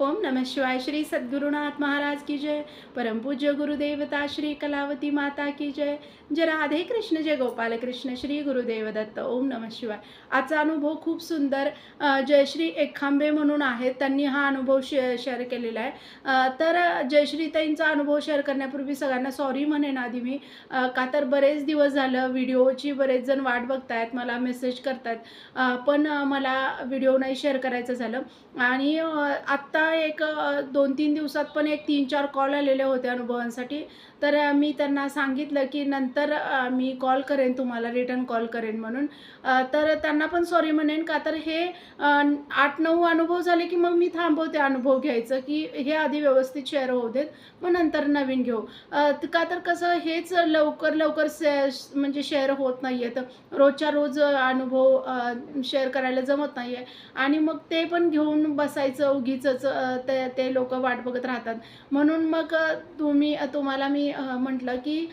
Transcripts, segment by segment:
ओम नमः शिवाय श्री सद्गुरुनाथ महाराज की जय। परम पूज्य गुरुदेवता श्री कलावती माता की जय। जय राधे कृष्ण जय गोपाल कृष्ण श्री गुरुदेव दत्त ओम नमः शिवाय। आजचा अनुभव खूप सुंदर जयश्री एखांबे म्हणून आहेत त्यांनी हा अनुभव शे शेअर केलेला आहे. तर जयश्रीताईंचा अनुभव शेअर करण्यापूर्वी सगळ्यांना सॉरी म्हणेन आधी मी. का तर बरेच दिवस झालं व्हिडिओची बरेच जण वाट बघतायत मला मेसेज करतायत. पण मला व्हिडिओ नाही शेअर करायचं झालं. आणि आत्ता एक दोन तीन दिवसात पण एक तीन चार कॉल आलेले होते अनुभवांसाठी. तर मी त्यांना सांगितलं की नंतर मी कॉल करेन तुम्हाला रिटर्न कॉल करेन म्हणून. तर त्यांना पण सॉरी म्हणेन का? तर हे आठ नऊ अनुभव झाले की मग मी थांबवते अनुभव घ्यायचं की हे आधी व्यवस्थित शेअर होऊ देत मग नंतर नवीन घेऊ. का तर कसं हेच लवकर लवकर से म्हणजे शेअर होत नाही आहेत रोजच्या रोज अनुभव शेअर करायला जमत नाही आहे आणि मग ते पण घेऊन बसायचं उगीचंच ते ते लोक वाट बघत राहतात. म्हणून मग तुम्ही तुम्हाला मी म्हटलं की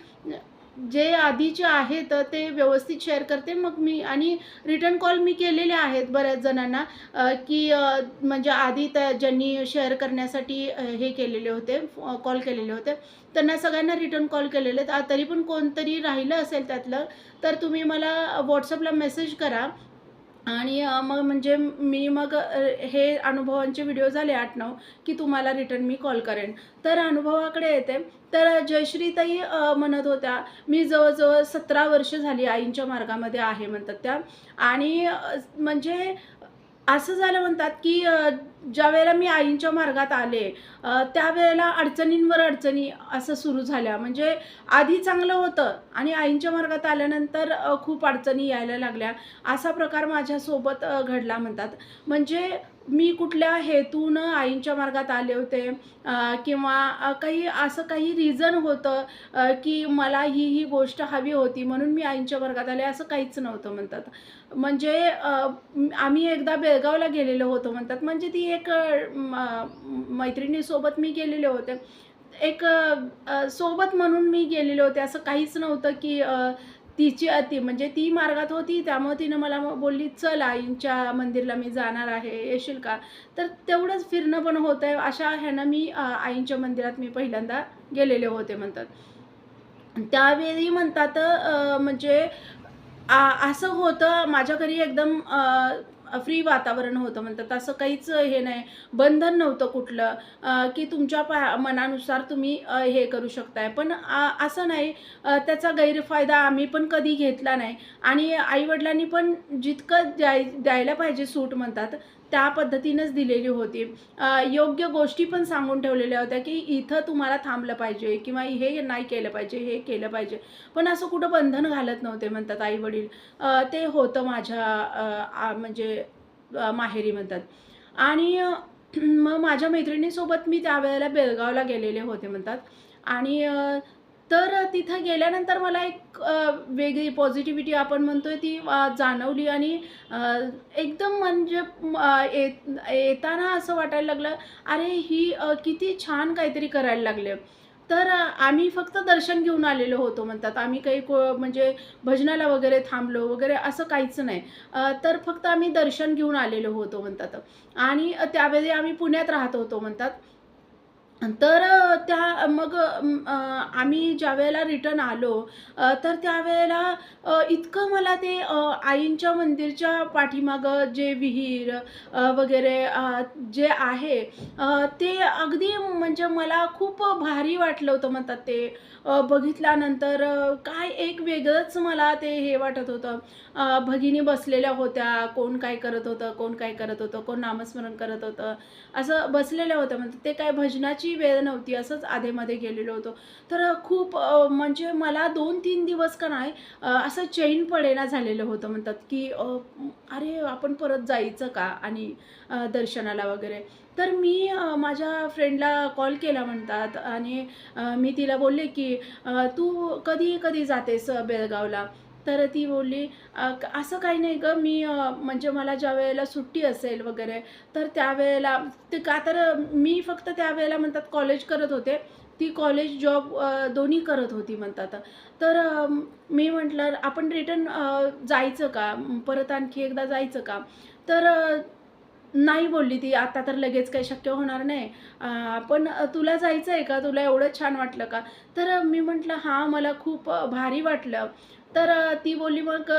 जे आधीचे आहेत ते व्यवस्थित शेअर करते मग मी आणि रिटर्न कॉल मी केलेले आहेत बऱ्याच जणांना की म्हणजे आधी त्या ज्यांनी शेअर करण्यासाठी हे केलेले होते कॉल केलेले होते त्यांना सगळ्यांना रिटर्न कॉल केलेले आहेत. तरी पण कोणतरी राहिलं असेल त्यातलं तर तुम्ही मला व्हॉट्सअपला मेसेज करा आणि मग म्हणजे मी मग हे अनुभवांचे व्हिडिओ झाले आठ नऊ की तुम्हाला रिटर्न मी कॉल करेन. तर अनुभवाकडे येते. तर जयश्रीताई म्हणत होत्या मी जवळजवळ सतरा वर्ष झाली आईंच्या मार्गामध्ये आहे म्हणतात त्या. आणि म्हणजे असं झालं म्हणतात की ज्या वेळेला मी आईंच्या मार्गात आले त्यावेळेला अडचणींवर अडचणी असं सुरू झाल्या. म्हणजे आधी चांगलं होतं आणि आईंच्या मार्गात आल्यानंतर खूप अडचणी यायला लागल्या. असा प्रकार माझ्यासोबत घडला म्हणतात. म्हणजे मी कुठल्या हेतून आईंच्या मार्गात आले होते? किंवा काही असं काही रिझन होतं की मला ही ही गोष्ट हवी होती म्हणून मी आईंच्या मार्गात आले? असं काहीच नव्हतं म्हणतात. म्हणजे आम्ही एकदा बेळगावला गेलेलो होतो म्हणतात. म्हणजे ती एक म- मैत्रिणीसोबत मी गेलेले होते. एक सोबत म्हणून मी गेलेले होते. असं काहीच नव्हतं की तिची ती म्हणजे ती मार्गात होती त्यामुळे तिनं मला बोलली चल आईंच्या मंदिरला मी जाणार आहे येशील का? तर तेवढंच फिरणं पण होतं आहे अशा ह्यानं मी आईंच्या मंदिरात मी पहिल्यांदा गेलेले होते म्हणतात. त्यावेळी म्हणतात म्हणजे आ असं होतं माझ्या घरी एकदम फ्री वातावरण होतं म्हणतात. असं काहीच हे नाही. बंधन नव्हतं कुठलं की तुमच्या पा मनानुसार तुम्ही हे करू शकताय. पण असं नाही. त्याचा गैरफायदा आम्ही पण कधी घेतला नाही. आणि आईवडिलांनी पण जितकं द्याय द्यायला पाहिजे सूट म्हणतात त्या पद्धतीनंच दिलेली होती. योग्य गोष्टी पण सांगून ठेवलेल्या होत्या की इथं तुम्हाला थांबलं पाहिजे किंवा हे नाही केलं पाहिजे हे केलं पाहिजे. पण असं कुठं बंधन घालत नव्हते म्हणतात आई वडील ते होतं माझ्या म्हणजे माहेरी म्हणतात. आणि मग माझ्या मैत्रिणीसोबत मी त्यावेळेला बेळगावला गेलेले होते म्हणतात. आणि तर तिथं गेल्यानंतर मला एक वेगळी पॉझिटिव्हिटी आपण म्हणतोय ती जाणवली आणि एकदम म्हणजे येताना असं वाटायला लागलं अरे ही किती छान काहीतरी करायला लागले. तर आम्ही फक्त दर्शन घेऊन आलेलो होतो म्हणतात. आम्ही काही को म्हणजे भजनाला वगैरे थांबलो वगैरे असं काहीच नाही. तर फक्त आम्ही दर्शन घेऊन आलेलो होतो म्हणतात. आणि त्यावेळी आम्ही पुण्यात राहत होतो म्हणतात. तर त्या मग आम्ही ज्यावेळेला रिटर्न आलो तर त्यावेळेला इतकं मला ते आईंच्या मंदिरच्या पाठीमागं जे विहीर वगैरे जे आहे ते अगदी म्हणजे मला खूप भारी वाटलं होतं म्हणतात ते. बघितल्यानंतर काय एक वेगळंच मला ते हे वाटत होतं. भगिनी बसलेल्या होत्या कोण काय करत होतं कोण काय करत होतं कोण नामस्मरण करत होतं असं बसलेल्या होत्या. म्हणतात ते काय भजनाची वेळ नव्हती असंच आधेमध्ये गेलेलो होतो. तर खूप म्हणजे मला दोन तीन दिवस का नाही असं चैन पडेना झालेलं होतं म्हणतात की अरे आपण परत जायचं का? आणि दर्शनाला वगैरे. तर मी माझ्या फ्रेंडला कॉल केला म्हणतात आणि मी तिला बोलले की तू कधी कधी जातेस बेळगावला? तर ती बोलली असं काही नाही गं मी म्हणजे मला ज्या वेळेला सुट्टी असेल वगैरे तर त्यावेळेला ते का तर मी फक्त त्यावेळेला म्हणतात कॉलेज करत होते ती कॉलेज जॉब दोन्ही करत होती म्हणतात. तर मी म्हटलं आपण रिटर्न जायचं का? परत आणखी एकदा जायचं का? तर नाही बोलली ती आता तर लगेच काही शक्य होणार नाही. पण तुला जायचं आहे का? तुला एवढं छान वाटलं का? तर मी म्हटलं हां मला खूप भारी वाटलं. तर ती बोलली मग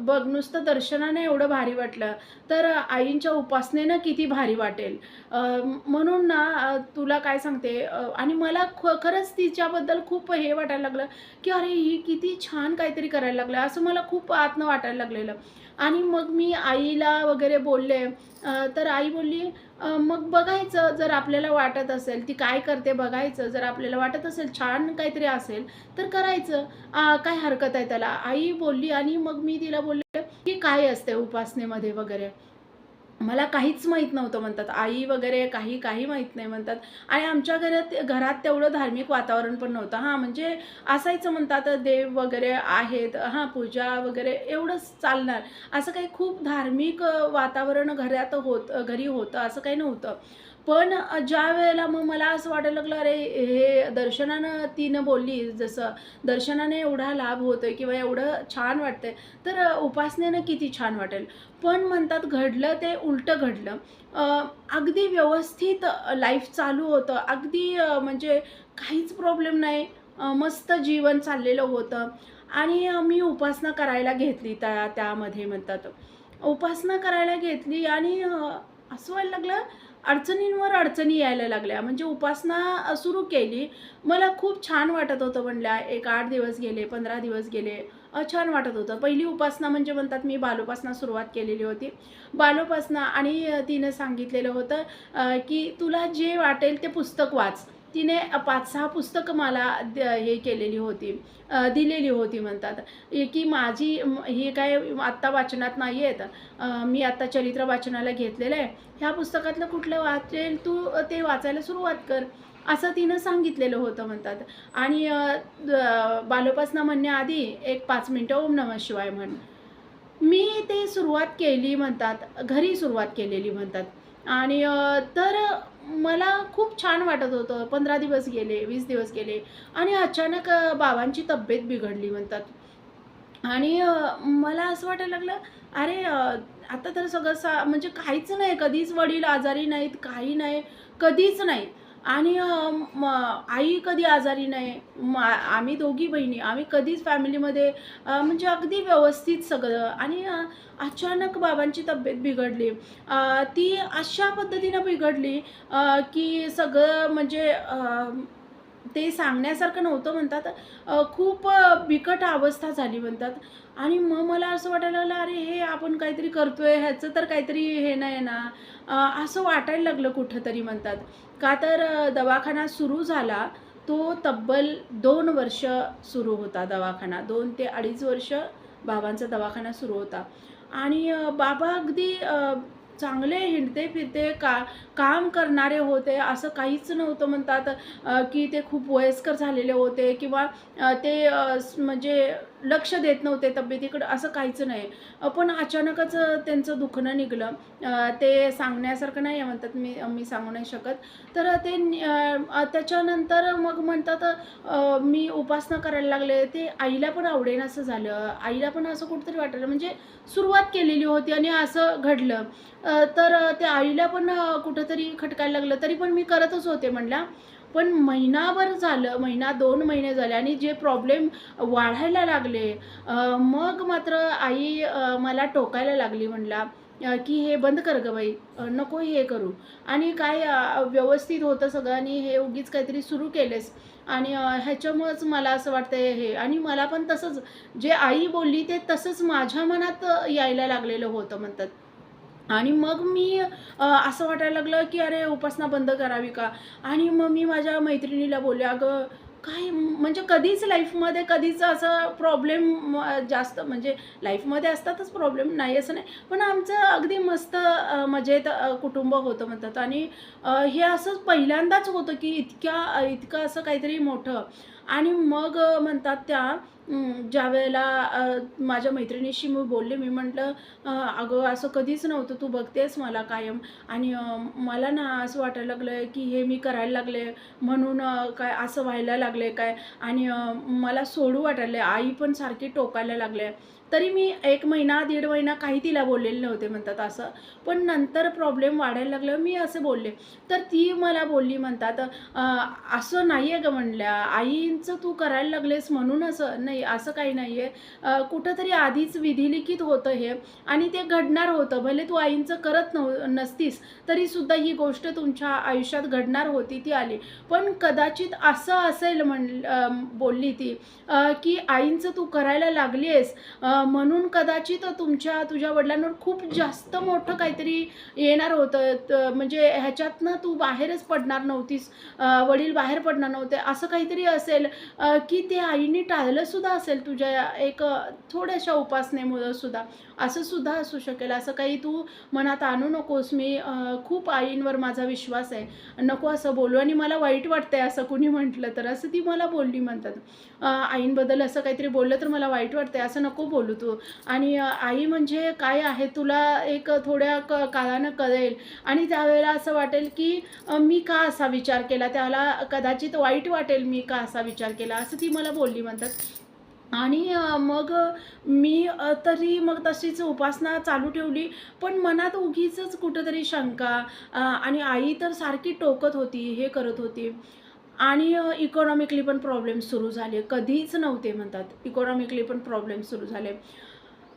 बघ नुसतं दर्शनाने एवढं भारी वाटलं तर आईंच्या उपासनेनं किती भारी वाटेल. म्हणून ना तुला काय सांगते आणि मला ख खरंच तिच्याबद्दल खूप हे वाटायला लागलं की अरे ही किती छान काहीतरी करायला लागलं असं मला खूप आतनं वाटायला लागलेलं. आणि मग मी आईला वगैरे बोलले तर आई बोलली मग बघायचं जर आपल्याला वाटत असेल ती काय करते बघायचं. जर आपल्याला वाटत असेल छान काहीतरी असेल तर करायचं. काय हरकत आहे त्याला? आई बोलली आणि मग मी तिला बोलले की काय असते उपासनेमध्ये वगैरे? मला काहीच माहीत नव्हतं म्हणतात. आई वगैरे काही काही माहीत नाही म्हणतात. आणि आमच्या घरात घरात तेवढं धार्मिक वातावरण पण नव्हतं. हां म्हणजे असायचं म्हणतात देव वगैरे आहेत हां पूजा वगैरे एवढंच चालणार. असं काही खूप धार्मिक वातावरण घरात होत घरी होतं असं काही नव्हतं. पण ज्या वेळेला मग मला असं वाटायला लागलं अरे हे दर्शनानं तिनं बोलली जसं दर्शनाने एवढा लाभ होतोय किंवा एवढं छान वाटतंय तर उपासनेनं किती छान वाटेल. पण म्हणतात घडलं ते उलटं घडलं. अगदी व्यवस्थित लाईफ चालू होतं. अगदी म्हणजे काहीच प्रॉब्लेम नाही. मस्त जीवन चाललेलं होतं. आणि मी उपासना करायला घेतली त्या त्यामध्ये म्हणतात. उपासना करायला घेतली आणि असं व्हायला लागलं अडचणींवर अडचणी यायला लागल्या. म्हणजे उपासना सुरू केली. मला खूप छान वाटत होतं म्हणल्या एक आठ दिवस गेले पंधरा दिवस गेले छान वाटत होतं. पहिली उपासना म्हणजे म्हणतात मी बालोपासना सुरुवात केलेली होती. बालोपासना आणि तिनं सांगितलेलं होतं की तुला जे वाटेल ते पुस्तक वाच. तिने पाच सहा पुस्तकं मला द हे केलेली होती. दिलेली होती म्हणतात. की माझी हे काय आत्ता वाचनात नाही आहेत मी आत्ता चरित्र वाचनाला घेतलेलं आहे. ह्या पुस्तकातलं कुठलं वाचेल तू ते वाचायला सुरुवात कर. असं तिनं सांगितलेलं होतं म्हणतात. आणि बालोपासना म्हणण्याआधी एक पाच मिनटं ओम नमः शिवाय म्हण. मी ते सुरुवात केली म्हणतात. घरी सुरुवात केलेली म्हणतात. आणि तर मला खूप छान वाटत होतं. पंधरा दिवस गेले वीस दिवस गेले आणि अचानक बाबांची तब्येत बिघडली म्हणतात. आणि मला असं वाटायला लागलं अरे आता तर सगळं सा म्हणजे काहीच नाही. कधीच वडील आजारी नाहीत काही नाही कधीच नाही. आणि म आई कधी आजारी नाही मा आम्ही दोघी बहिणी आम्ही कधीच फॅमिलीमध्ये म्हणजे अगदी व्यवस्थित सगळं. आणि अचानक बाबांची तब्येत बिघडली. ती अशा पद्धतीनं बिघडली की सगळं म्हणजे ते सांगण्यासारखं नव्हतं म्हणतात. खूप बिकट अवस्था झाली म्हणतात. आणि मग मला असं वाटायला लागलं अरे हे आपण काहीतरी करतोय ह्याचं तर काहीतरी हे नाही ना. असं वाटायला लागलं कुठंतरी म्हणतात. का तर दवाखाना सुरू झाला तो तब्बल दोन वर्ष सुरू होता दवाखाना. दोन ते अडीच वर्ष बाबांचा दवाखाना सुरू होता. आणि बाबा अगदी चांगले हिंडते फिरते का काम करणारे होते असं काहीच नव्हतं म्हणतात की ते खूप वयस्कर झालेले होते किंवा ते म्हणजे लक्ष देत नव्हते तब्येतीकडं असं काहीच नाही. पण अचानकच त्यांचं दुखणं निघलं. ते सांगण्यासारखं नाही आहे म्हणतात मी मी सांगू नाही शकत. तर ते त्याच्यानंतर मग म्हणतात मी उपासना करायला लागले. ते आईला पण आवडेन असं झालं. आईला पण असं कुठंतरी वाटलं म्हणजे सुरुवात केलेली होती आणि असं घडलं. तर ते आईला पण कुठंतरी खटकायला लागलं. तरी पण मी करतच होते म्हणला. पण महिनाभर झालं महिना दोन महिने झाले आणि जे प्रॉब्लेम वाढायला लागले मग मात्र आई मला टोकायला लागली म्हणला की हे बंद कर गं बाई नको हे करू. आणि काय व्यवस्थित होतं सगळं आणि हे उगीच काहीतरी सुरू केलेस. आणि ह्याच्यामुळंच मला असं वाटतंय हे. आणि मला पण तसंच जे आई बोलली ते तसंच माझ्या मनात यायला लागलेलं होतं म्हणतात. आणि मग मी असं वाटायला लागलं की अरे उपासना बंद करावी का? आणि मग मी माझ्या मैत्रिणीला बोलले अगं काय म्हणजे कधीच लाईफमध्ये कधीच असं प्रॉब्लेम जास्त म्हणजे लाईफमध्ये असतातच प्रॉब्लेम नाही असं नाही. पण आमचं अगदी मस्त मजेत कुटुंब होतं म्हणतात. आणि हे असं पहिल्यांदाच होतं की इतक्या इतकं असं काहीतरी मोठं. आणि मग म्हणतात त्या ज्या वेळेला माझ्या मैत्रिणीशी मी बोलले मी म्हटलं अगं असं कधीच नव्हतं तू बघतेस मला कायम. आणि मला ना असं वाटायला लागलं आहे की हे मी करायला लागले म्हणून काय असं व्हायला लागले काय? आणि मला सोडू वाटायला आई पण सारखी टोकायला लागले तरी मी एक महिना दीड महिना काही तिला बोललेले नव्हते म्हणतात असं. पण नंतर प्रॉब्लेम वाढायला लागलं मी असे बोलले. तर ती मला बोलली म्हणतात असं नाही आहे ग म्हणल्या आईंचं तू करायला लागलेस म्हणून असं नाही असं काही नाही आहे कुठंतरी आधीच विधिलिखित होतं हे आणि ते घडणार होतं. भले तू आईंचं करत नव नसतीस तरीसुद्धा ही गोष्ट तुमच्या आयुष्यात घडणार होती ती आली. पण कदाचित असं असेल म्हण बोलली ती की आईंचं तू करायला लागली आहेस म्हणून कदाचित तुमच्या तुझ्या वडिलांवर खूप जास्त मोठं काहीतरी येणार होतं. म्हणजे ह्याच्यातनं तू बाहेरच पडणार नव्हतीस वडील बाहेर पडणार नव्हते. असं काहीतरी असेल की ते आईने टाळलं सुद्धा असेल तुझ्या एक थोड्याशा उपासनेमुळं सुद्धा. असं सुद्धा असू शकेल. असं काही तू मनात आणू नकोस. मी खूप आईंवर माझा विश्वास आहे. नको असं बोलू. आणि मला वाईट वाटतंय असं कुणी म्हटलं तर. असं ती मला बोलली म्हणतात. आईंबद्दल असं काहीतरी बोललं तर मला वाईट वाटतंय. असं नको बोलू तू. आणि आई म्हणजे काय आहे तुला एक थोड्या क काळानं कळेल. आणि त्यावेळेला असं वाटेल की मी का असा विचार केला? त्याला कदाचित वाईट वाटेल मी का असा विचार केला? असं ती मला बोलली म्हणतात. आणि मग मी तरी मग तशीच उपासना चालू ठेवली. पण मनात उगीच कुठंतरी शंका आणि आई तर सारखी टोकत होती हे करत होती. आणि इकॉनॉमिकली पण प्रॉब्लेम सुरू झाले. कधीच नव्हते म्हणतात. इकॉनॉमिकली पण प्रॉब्लेम सुरू झाले.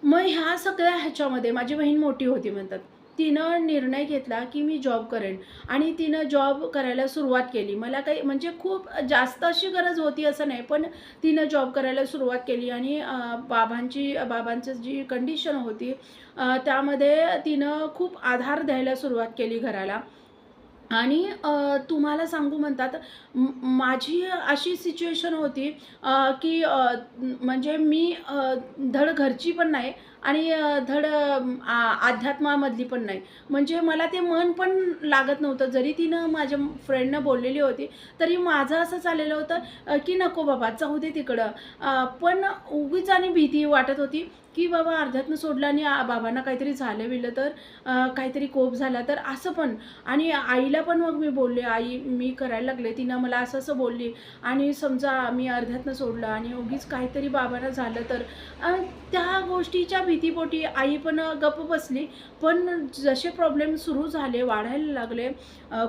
मग ह्या सगळ्या ह्याच्यामध्ये माझी बहीण मोठी होती म्हणतात. तिनं निर्णय घेतला की मी जॉब करेन. आणि तिनं जॉब करायला सुरुवात केली. मला काही म्हणजे खूप जास्त अशी गरज होती असं नाही पण तिनं जॉब करायला सुरुवात केली. आणि बाबांची बाबांचं जी कंडिशन होती त्यामध्ये तिनं खूप आधार द्यायला सुरुवात केली घराला. आणि तुम्हाला सांगू म्हणतात माझी अशी सिच्युएशन होती की म्हणजे मी धड घरची पण नाही आणि धड आ- अध्यात्मामधली पण नाही. म्हणजे मला ते मन पण लागत नव्हतं. जरी तिनं माझ्या फ्रेंडनं बोललेली होती तरी माझं असं चाललेलं होतं की नको बाबा जाऊ दे तिकडं. पण उगीच आणि भीती वाटत होती की बाबा अर्ध्यातनं सोडलं आणि बाबांना काहीतरी झालं बिलं तर काहीतरी कोप झाला तर असं पण. आणि आईला पण मग मी बोलले आई मी करायला लागले. तिनं मला असं असं बोलली. आणि समजा मी अर्ध्यातनं सोडलं आणि उगीच काहीतरी बाबांना झालं तर त्या गोष्टीच्या भीतीपोटी आई पण गप्प बसली. पण जसे प्रॉब्लेम सुरू झाले वाढायला लागले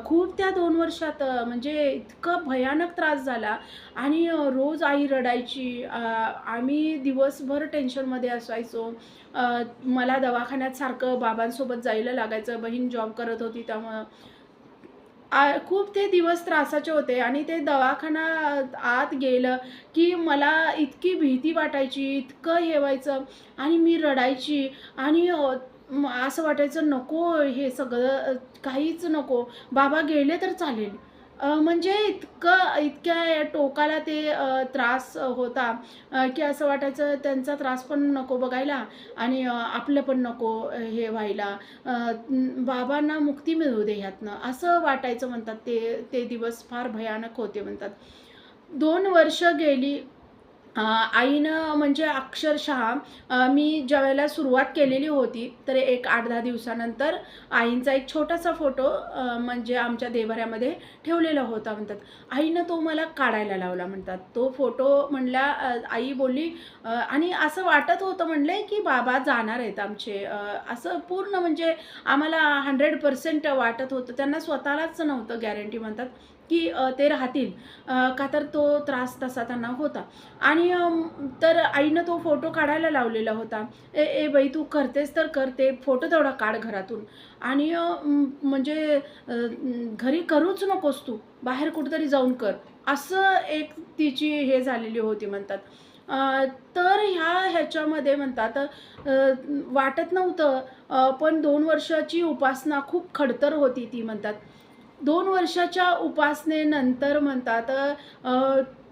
खूप त्या दोन वर्षात म्हणजे इतकं भयानक त्रास झाला. आणि रोज आई रडायची आम्ही दिवसभर टेन्शनमध्ये असायचो. मला दवाखान्यात सारखं बाबांसोबत जायला लागायचं. बहीण जॉब करत होती त्यामुळं खूप ते दिवस त्रासाचे होते आणि ते दवाखाना आत गेलं की मला इतकी भीती वाटायची इतकं हे व्हायचं आणि मी रडायची आणि असं वाटायचं नको हे सगळं काहीच नको. बाबा गेले तर चालेल. म्हणजे इतकं इतक्या टोकाला ते त्रास होता की असं वाटायचं त्यांचा त्रास पण नको बघायला आणि आपलं पण नको हे व्हायला. बाबांना मुक्ती मिळू दे ह्यातनं. असं वाटायचं म्हणतात ते ते दिवस फार भयानक होते म्हणतात. दोन वर्ष गेली आईनं म्हणजे अक्षरशः मी ज्यावेळेला सुरुवात केलेली होती तर एक आठ दहा दिवसानंतर आईंचा एक छोटासा फोटो म्हणजे आमच्या देवाऱ्यामध्ये ठेवलेला होता म्हणतात. आईनं तो मला काढायला लावला म्हणतात. तो फोटो म्हणल्या आई बोलली आणि असं वाटत होतं म्हणले की बाबा जाणार आहेत आमचे. असं पूर्ण म्हणजे आम्हाला हंड्रेड पर्सेंट वाटत होतं. त्यांना स्वतःलाच नव्हतं गॅरंटी म्हणतात. की ते राहतील. का तर तो त्रास तसा त्यांना होता. आणि तर आईनं तो फोटो काढायला लावलेला होता. ए ए बाई तू करतेस तर कर. ते फोटो तेवढा काढ घरातून. आणि म्हणजे घरी करूच नकोस तू. बाहेर कुठेतरी जाऊन कर. असं एक तिची हे झालेली होती म्हणतात. तर ह्या ह्याच्यामध्ये म्हणतात वाटत नव्हतं. पण दोन वर्षाची उपासना खूप खडतर होती ती म्हणतात. दोन वर्षाच्या उपासनेनंतर म्हणतात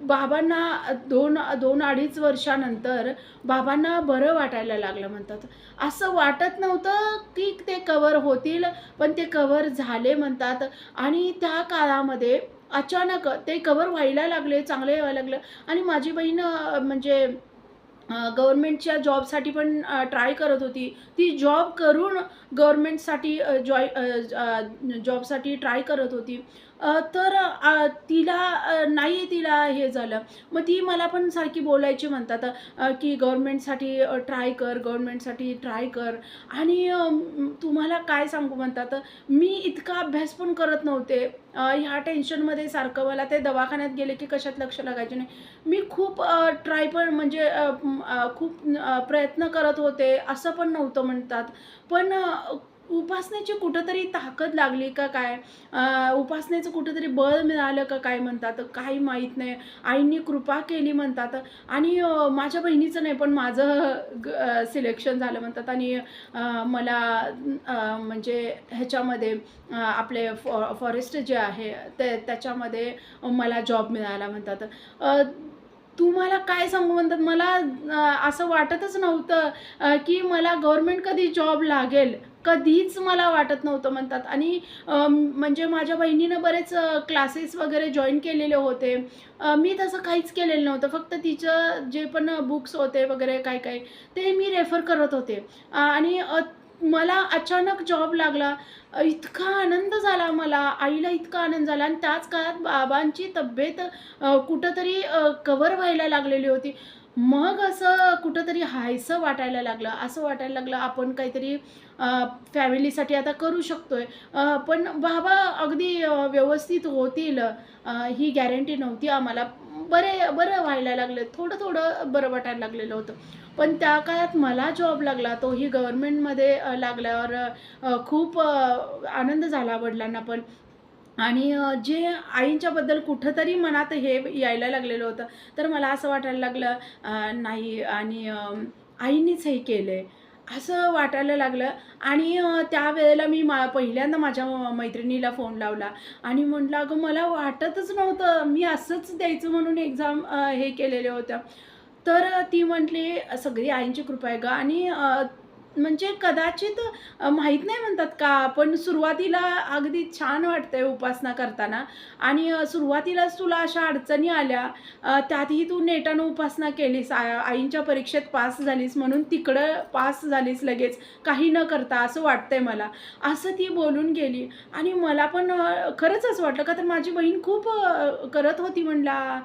बाबांना दोन दोन अडीच वर्षानंतर बाबांना बरं वाटायला लागलं म्हणतात. असं वाटत नव्हतं की ते कवर होतील पण ते कवर झाले म्हणतात. आणि त्या काळामध्ये अचानक ते कवर व्हायला लागले चांगले व्हायला लागलं. आणि माझी बहीण म्हणजे गव्हर्मेंटच्या जॉबसाठी पण ट्राय करत होती. ती जॉब करून गव्हर्मेंटसाठी जॉय जॉबसाठी ट्राय करत होती. तर तिला नाही तिला हे झालं. मग ती मला पण सारखी बोलायची म्हणतात की गव्हर्मेंटसाठी ट्राय कर गव्हर्मेंटसाठी ट्राय कर. आणि तुम्हाला काय सांगू म्हणतात मी इतका अभ्यास पण करत नव्हते. ह्या टेन्शनमध्ये सारखं मला ते दवाखान्यात गेले की कशात लक्ष लागायचे नाही. मी खूप ट्राय पण म्हणजे खूप प्रयत्न करत होते असं पण नव्हतं म्हणतात. पण उपासनेची कुठंतरी ताकद लागली का काय? उपासनेचं कुठंतरी बळ मिळालं का काय म्हणतात? काही माहीत नाही. आईंनी कृपा केली म्हणतात. आणि माझ्या बहिणीचं नाही पण माझं सिलेक्शन झालं म्हणतात. आणि मला म्हणजे ह्याच्यामध्ये आपले फॉ फॉरेस्ट जे आहे ते त्याच्यामध्ये मला जॉब मिळाला म्हणतात. तुम्हाला काय सांगू म्हणतात? मला असं वाटतच नव्हतं की मला गव्हर्मेंट कधी जॉब लागेल. कधीच मला वाटत नव्हतं म्हणतात. आणि म्हणजे माझ्या बहिणीनं बरेच क्लासेस वगैरे जॉईन केलेले होते. मी तसं काहीच केलेलं नव्हतं. फक्त तिचं जे पण बुक्स होते वगैरे काय काय ते मी रेफर करत होते. आणि मला अचानक जॉब लागला. इतका आनंद झाला मला. आईला इतका आनंद झाला. आणि त्याच काळात बाबांची तब्येत कुठंतरी कवर व्हायला लागलेली होती. मग असं कुठंतरी हायसं वाटायला लागलं. असं वाटायला लागलं आपण काहीतरी फॅमिलीसाठी आता करू शकतोय. आहे पण बाबा अगदी व्यवस्थित होतील. ही गॅरंटी नव्हती आम्हाला. बरे बरं व्हायला लागलं. थोडं थोडं बरं वाटायला लागलेलं होतं. पण त्या काळात मला जॉब लागला तोही गव्हर्मेंटमध्ये लागल्यावर खूप आनंद झाला वडिलांना पण. आणि जे आईंच्याबद्दल कुठंतरी मनात हे यायला लागलेलं होतं, तर मला असं वाटायला लागलं नाही आणि आईनीच हे आहे असं वाटायला लागलं. आणि त्यावेळेला मी मा पहिल्यांदा माझ्या मैत्रिणीला फोन लावला आणि म्हटलं, "अगं मला वाटतच नव्हतं, मी असंच द्यायचं म्हणून एक्झाम हे केलेल्या होत्या." तर ती म्हटली, "सगळी आईंची कृपा आहे गं" आणि म्हणजे कदाचित माहीत नाही म्हणतात का, पण सुरुवातीला अगदी छान वाटतंय उपासना करताना आणि सुरुवातीलाच तुला अशा अडचणी आल्या, त्यातही तू नेटानं उपासना केलीस, आ आईंच्या परीक्षेत पास झालीस म्हणून तिकडं पास झालीस लगेच, काही न करता असं वाटतंय मला. असं ती बोलून गेली आणि मला पण खरंच असं वाटलं का तर माझी बहीण खूप करत होती म्हणला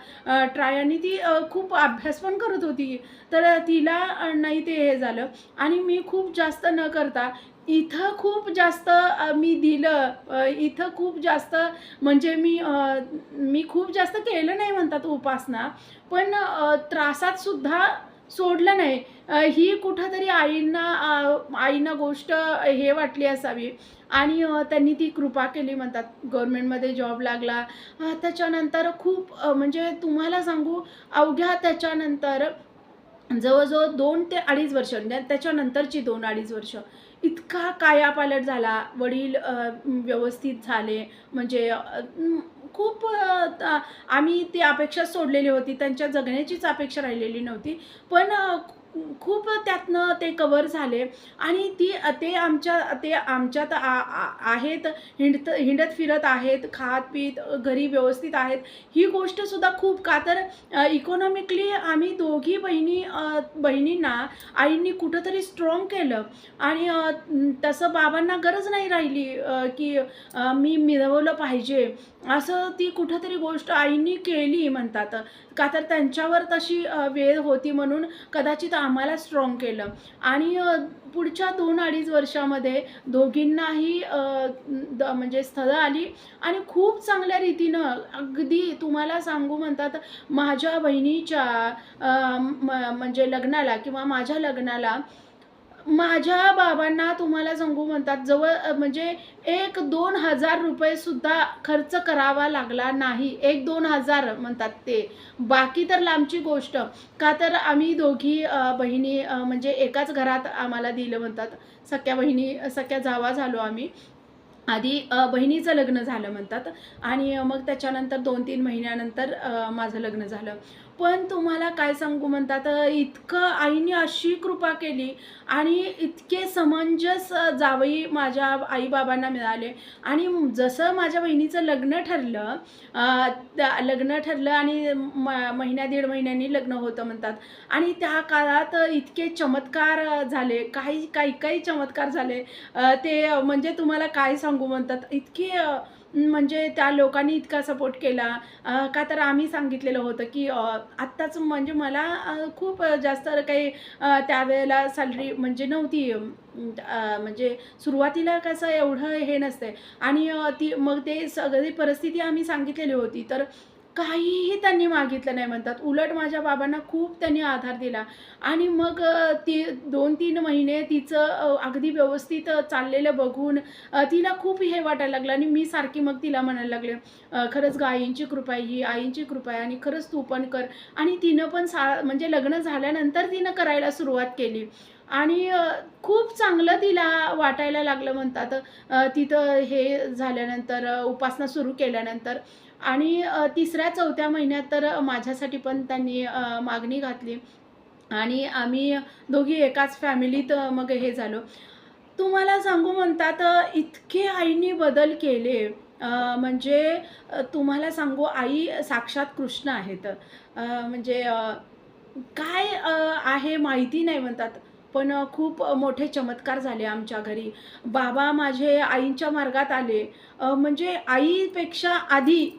ट्राय आणि ती खूप अभ्यास पण करत होती. तर तिला नाही ते हे झालं आणि मी खूप खूप जास्त न करता इथं खूप जास्त मी दिलं इथं खूप जास्त म्हणजे मी मी खूप जास्त केलं नाही म्हणतात उपासना, पण त्रासात सुद्धा सोडलं नाही. ही कुठंतरी आईंना आईंना गोष्ट हे वाटली असावी आणि त्यांनी ती कृपा केली म्हणतात. गव्हर्मेंटमध्ये जॉब लागला. त्याच्यानंतर खूप म्हणजे तुम्हाला सांगू अवघ्या त्याच्यानंतर जवळजवळ दोन ते 2.5 वर्ष म्हणजे त्याच्यानंतरची 2-2.5 वर्ष इतका कायापालट झाला. वडील व्यवस्थित झाले म्हणजे खूप आम्ही ती अपेक्षा सोडलेली होती. त्यांच्या जगण्याचीच अपेक्षा राहिलेली नव्हती. पण खूप त्यातनं ते कवर झाले आणि ती ते आमच्या ते आमच्यात आ आहेत, हिंडत हिंडत फिरत आहेत, खात-पीत, घरी व्यवस्थित आहेत. ही गोष्टसुद्धा खूप का तर इकॉनॉमिकली आम्ही दोघी बहिणी बहिणींना आईंनी कुठंतरी स्ट्राँग केलं आणि तसं बाबांना गरज नाही राहिली की मी मिळवलं पाहिजे. असं ती कुठंतरी गोष्ट आईंनी केली म्हणतात. का तर त्यांच्यावर तशी वेळ होती म्हणून कदाचित आम्हाला स्ट्राँग केलं. आणि पुढच्या 2-2.5 वर्षामध्ये दोघींनाही द म्हणजे स्थळं आली आणि खूप चांगल्या रीतीनं अगदी तुम्हाला सांगू म्हणतात माझ्या बहिणीच्या म म्हणजे लग्नाला किंवा माझ्या लग्नाला माझ्या बाबांना तुम्हाला सांगू म्हणतात जवळ अ, म्हणजे ₹1,000-2,000 सुद्धा खर्च करावा लागला नाही. एक दोन हजार म्हणतात ते. बाकी तर लांबची गोष्ट. का तर आम्ही दोघी बहिणी म्हणजे एकाच घरात आम्हाला दिलं म्हणतात. सख्या बहिणी सख्या जावा झालो आम्ही. आधी बहिणीचं लग्न झालं म्हणतात आणि मग त्याच्यानंतर 2-3 महिन्यानंतर माझं लग्न झालं. पण तुम्हाला काय सांगू म्हणतात इतकं आईने अशी कृपा केली आणि इतके समंजस जावई माझ्या आईबाबांना मिळाले. आणि जसं माझ्या बहिणीचं लग्न ठरलं त्या- लग्न ठरलं आणि म महिन्या दीड महिन्यांनी लग्न होतं म्हणतात. आणि त्या काळात इतके चमत्कार झाले. काही काही काही चमत्कार झाले. ते म्हणजे तुम्हाला काय सांगू म्हणतात इतके म्हणजे त्या लोकांनी इतका सपोर्ट केला. का तर आम्ही सांगितलेलं होतं की आत्ताच म्हणजे मला खूप जास्त काही त्यावेळेला सॅलरी म्हणजे नव्हती. म्हणजे सुरुवातीला कसं एवढं हे नसतंय. आणि ती मग ते सगळी परिस्थिती आम्ही सांगितलेली होती. तर काहीही त्यांनी मागितलं नाही म्हणतात. उलट माझ्या बाबांना खूप त्यांनी आधार दिला. आणि मग ती दोन तीन महिने तिचं अगदी व्यवस्थित चाललेलं बघून तिला खूप हे वाटायला लागलं. आणि मी सारखी मग तिला म्हणायला लागले खरंच ग आईंची कृपा आहे ही आईंची कृपा आहे आणि खरंच तू पण कर. आणि तिनं पण सा म्हणजे लग्न झाल्यानंतर तिनं करायला सुरुवात केली. आणि खूप चांगलं तिला वाटायला लागलं म्हणतात. तिथं हे झाल्यानंतर उपासना सुरू केल्यानंतर आणि तिसऱ्या चौथ्या महिन्यात तर माझ्यासाठी पण त्यांनी मागणी घातली. आणि आम्ही दोघी एकाच फॅमिलीत मग हे झालो. तुम्हाला सांगू म्हणतात इतके आईनी बदल केले. म्हणजे तुम्हाला सांगू आई साक्षात कृष्ण आहेत. म्हणजे काय आहे माहिती नाही म्हणतात. पण खूप मोठे चमत्कार झाले आमच्या घरी. बाबा माझे आईंच्या मार्गात आले. म्हणजे आईपेक्षा आधी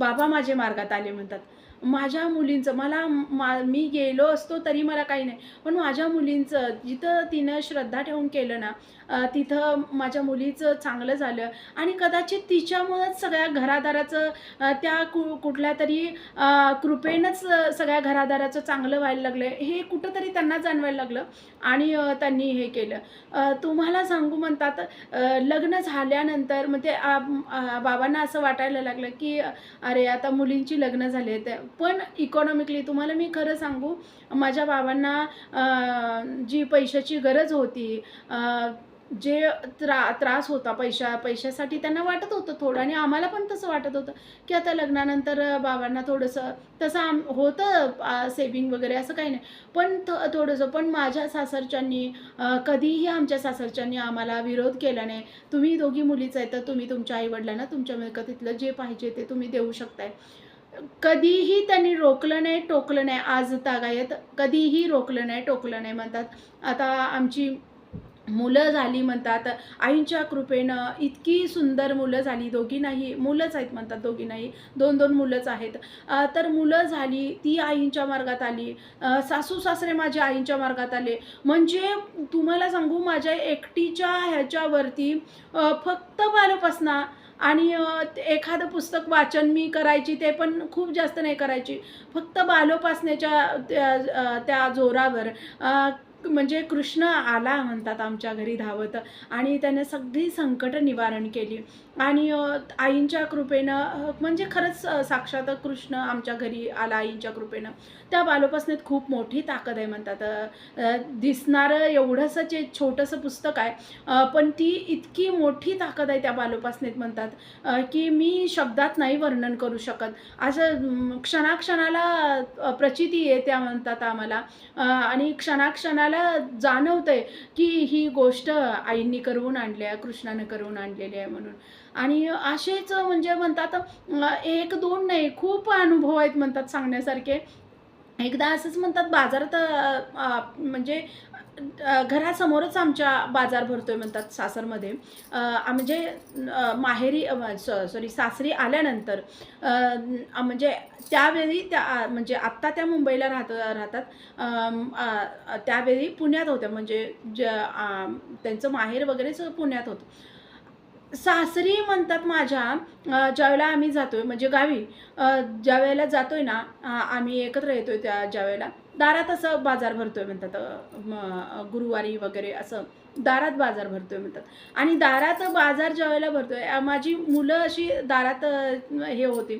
बाबा माझे मार्गात आले म्हणतात. माझ्या मुलींचं मला मा मी गेलो असतो तरी मला काही नाही. पण माझ्या मुलींचं जिथं तिनं श्रद्धा ठेवून केलं ना तिथं माझ्या मुलीचं चांगलं झालं. आणि कदाचित तिच्यामुळंच सगळ्या घरादाराचं त्या कु कुठल्या तरी कृपेनंच सगळ्या घरादाराचं चांगलं व्हायला लागलं. हे कुठंतरी त्यांना जाणवायला लागलं आणि त्यांनी हे केलं. तुम्हाला सांगू म्हणतात लग्न झाल्यानंतर म्हणजे, मग ते बाबांना असं वाटायला लागलं की अरे आता मुलींची लग्न झाली आहेत. पण इकॉनॉमिकली तुम्हाला मी खरं सांगू माझ्या बाबांना जी पैशाची गरज होती जे त्रा त्रास होता पैशा पैशासाठी त्यांना वाटत होतं थोडं आणि आम्हाला पण तसं वाटत होतं की आता लग्नानंतर बाबांना थोडंसं तसं आम होतं सेविंग वगैरे असं काही नाही. पण थ थोडंसं पण माझ्या सासरच्यांनी कधीही आमच्या सासरच्यांनी आम्हाला विरोध केला नाही. तुम्ही दोघी मुलीच आहे तर तुम्ही तुमच्या आईवडिलांना तुमच्या मिळकतीतलं जे पाहिजे ते तुम्ही देऊ शकताय. कधीही त्यांनी रोकलं नाही टोकलं नाही आज तागायत कधीही रोकलं नाही टोकलं नाही म्हणतात. आता आमची मुलं झाली म्हणतात आईंच्या कृपेनं इतकी सुंदर मुलं झाली दोघी नाही मुलंच आहेत म्हणतात दोघी नाही दोन दोन मुलंच आहेत. तर मुलं झाली ती आईंच्या मार्गात आली. सासू सासरे माझ्या आईंच्या मार्गात आले. म्हणजे तुम्हाला सांगू माझ्या एकटीच्या ह्याच्यावरती फक्त बालपासना आणि ते एखादं पुस्तक वाचन मी करायची ते पण खूप जास्त नाही करायची. फक्त बालोपासनेच्या त्या त्या जोरावर. म्हणजे कृष्ण आला म्हणतात आमच्या घरी धावत आणि त्याने सगळी संकट निवारण केली. आणि आईंच्या कृपेनं म्हणजे खरंच साक्षात कृष्ण आमच्या घरी आला आईंच्या कृपेनं. त्या बालोपासनेत खूप मोठी ताकद आहे म्हणतात. दिसणारं एवढंसं जे छोटंसं पुस्तक आहे पण ती इतकी मोठी ताकद आहे त्या बालोपासनेत म्हणतात की मी शब्दात नाही वर्णन करू शकत. असं क्षणाक्षणाला प्रचिती येत्या म्हणतात आम्हाला. आणि क्षणाक्षणाला जाणवतंय की ही गोष्ट आईंनी करून आणली आहे कृष्णानं करून आणलेली आहे म्हणून. आणि असेच म्हणजे म्हणतात एक दोन नाही खूप अनुभव आहेत म्हणतात सांगण्यासारखे. एकदा असंच म्हणतात बाजारात म्हणजे घरासमोरच आमच्या बाजार भरतोय म्हणतात सासरमध्ये. म्हणजे माहेरी सॉरी सासरी आल्यानंतर म्हणजे त्यावेळी त्या म्हणजे आत्ता त्या मुंबईला राहत राहतात. त्यावेळी पुण्यात होत्या. म्हणजे ज त्यांचं माहेर वगैरेच पुण्यात होतं. सासरी म्हणतात माझ्या ज्यावेळेला आम्ही जातो आहे म्हणजे गावी ज्यावेळेला जातो आहे ना आम्ही एकत्र येतो आहे त्या ज्यावेळेला दारात असं बाजार भरतो आहे म्हणतात गुरुवारी वगैरे असं दारात बाजार भरतोय म्हणतात. आणि दारात बाजार ज्यावेळेला भरतो आहे माझी मुलं अशी दारात हे होती.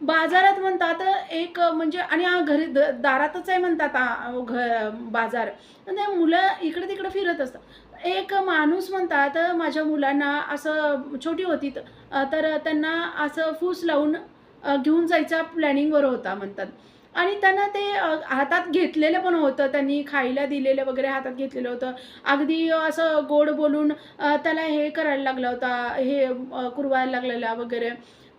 बाजारात म्हणतात एक म्हणजे आणि हा घरी द दारातच आहे म्हणतात घ बाजार. आणि मुलं इकडे तिकडे फिरत असतात. एक माणूस म्हणतात माझ्या मुलांना असं छोटी होती तर त्यांना असं फूस लावून घेऊन जायचा प्लॅनिंगवर होता म्हणतात. आणि त्यांना ते हातात घेतलेलं पण होतं त्यांनी खायला दिलेलं वगैरे हातात घेतलेलं होतं. अगदी असं गोड बोलून त्याला हे करायला लागला होता हे कुरवायला लागलेला वगैरे.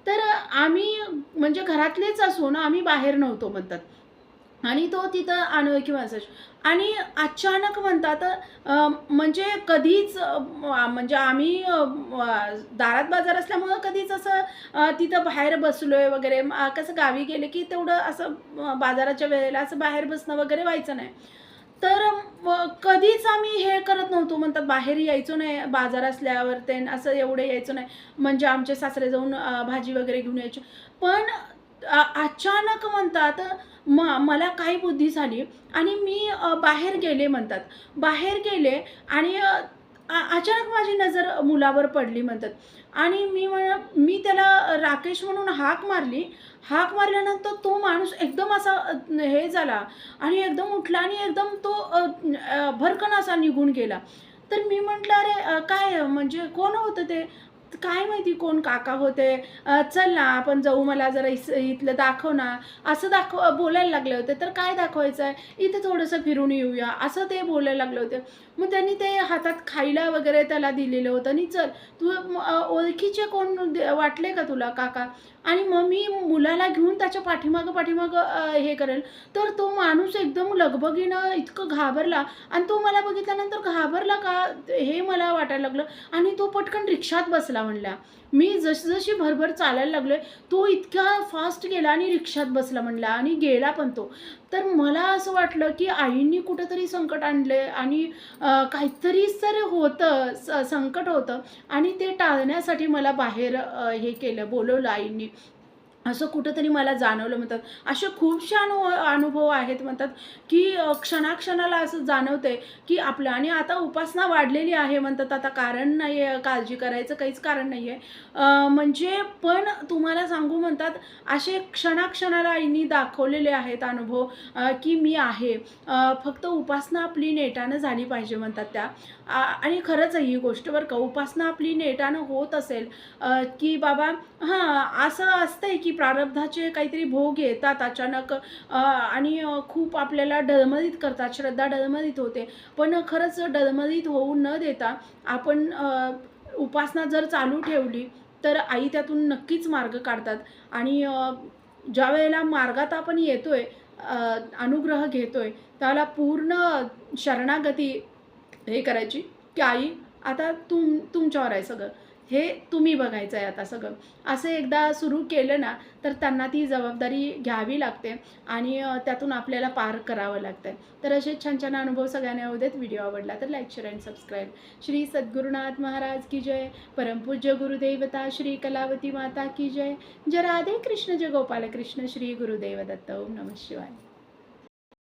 तर आम्ही म्हणजे घरातलेच असून आम्ही बाहेर नव्हतो म्हणतात. आणि तो तिथं अनोळखी माणसाशी आणि अचानक म्हणतात म्हणजे कधीच म्हणजे आम्ही दारात बाजार असल्यामुळं कधीच असं तिथं बाहेर बसलो आहे वगैरे कसं गावी गेले की तेवढं असं बाजाराच्या वेळेला असं बाहेर बसणं वगैरे व्हायचं नाही. तर कधीच आम्ही हे करत नव्हतो. म्हणतात बाहेर यायचो नाही बाजार असल्यावर ते असं एवढे यायचो नाही. म्हणजे आमचे सासरे जाऊन भाजी वगैरे घेऊन यायचो. पण अचानक म्हणतात म मला काही बुद्धी झाली आणि मी बाहेर गेले म्हणतात. बाहेर गेले आणि अचानक माझी नजर मुलावर पडली म्हणतात. आणि मी म्हण मी त्याला राकेश म्हणून हाक मारली. हाक मारल्यानंतर तो माणूस एकदम असा हे झाला आणि एकदम उठला आणि एकदम तो भरकन असा निघून गेला. तर मी म्हटलं अरे काय म्हणजे कोण होतं ते? काय माहिती कोण काका होते? चल ना आपण जाऊ मला जरा इस इथलं दाखव ना. असं दाखव बोलायला लागले होते तर काय दाखवायचं आहे इथे थोडंसं फिरून येऊया. असं ते बोलायला लागले होते. मग त्यांनी ते हातात खायला वगैरे त्याला दिलेलं होतं. आणि चल तू ओळखीचे कोण दे- वाटले का तुला काका? आणि मग मी मुलाला घेऊन त्याच्या पाठीमागं पाठीमागं हे करेल. तर तो माणूस एकदम लगबगीनं इतकं घाबरला आणि तो मला बघितल्यानंतर घाबरला का हे मला वाटायला लागलं. आणि तो पटकन रिक्षात बसला म्हणल्या मी जशी भरभर चालायला लागलोय तो इतका फास्ट गेला आणि रिक्षात बसला म्हणला आणि गेला पण तो. तर मला असं वाटलं की आईंनी कुठंतरी संकट आणले आणि काहीतरी सर होतं स संकट होतं आणि ते टाळण्यासाठी मला बाहेर हे केलं बोलवलं आईंनी. असं कुठंतरी मला जाणवलं. म्हणतात असे खूपशे अनु अनुभव आहेत. म्हणतात की क्षणाक्षणाला असं जाणवतंय की आपलं आणि आता उपासना वाढलेली आहे. म्हणतात आता कारण नाही आहे काळजी करायचं काहीच कारण नाही आहे म्हणजे पण तुम्हाला सांगू म्हणतात असे क्षणाक्षणाला आईनी दाखवलेले आहेत अनुभव की मी आहे. फक्त उपासना आपली नेटानं झाली पाहिजे. म्हणतात त्या. आणि खरंच ही गोष्ट बरं का उपासना आपली नेटानं होत असेल की बाबा हां असं असतंय की प्रारब्धाचे काहीतरी भोग येतात अचानक आणि खूप आपल्याला डळमळीत करतात श्रद्धा डळमळीत होते. पण खरंच डळमळीत होऊ न देता आपण उपासना जर चालू ठेवली तर आई त्यातून नक्कीच मार्ग काढतात. आणि ज्या वेळेला मार्गात आपण येतोय अनुग्रह घेतोय त्याला पूर्ण शरणागती हे करायची की आई आता तुम तुमच्यावर आहे सगळं. हे तुम्ही बघायचं आहे आता सगळं. असं एकदा सुरू केलं ना तर त्यांना ती जबाबदारी घ्यावी लागते आणि त्यातून आपल्याला पार करावं लागतं तर असे छान छान अनुभव सगळ्यांना येऊ देत. व्हिडिओ आवडला तर like share and subscribe. Shri Sadgurunath Maharaj की जय. परमपूज्य गुरुदेवता श्री कलावती माता की जय. जय राधे कृष्ण जय गोपाल कृष्ण श्री गुरुदेव दत्त. ओम नमः शिवाय.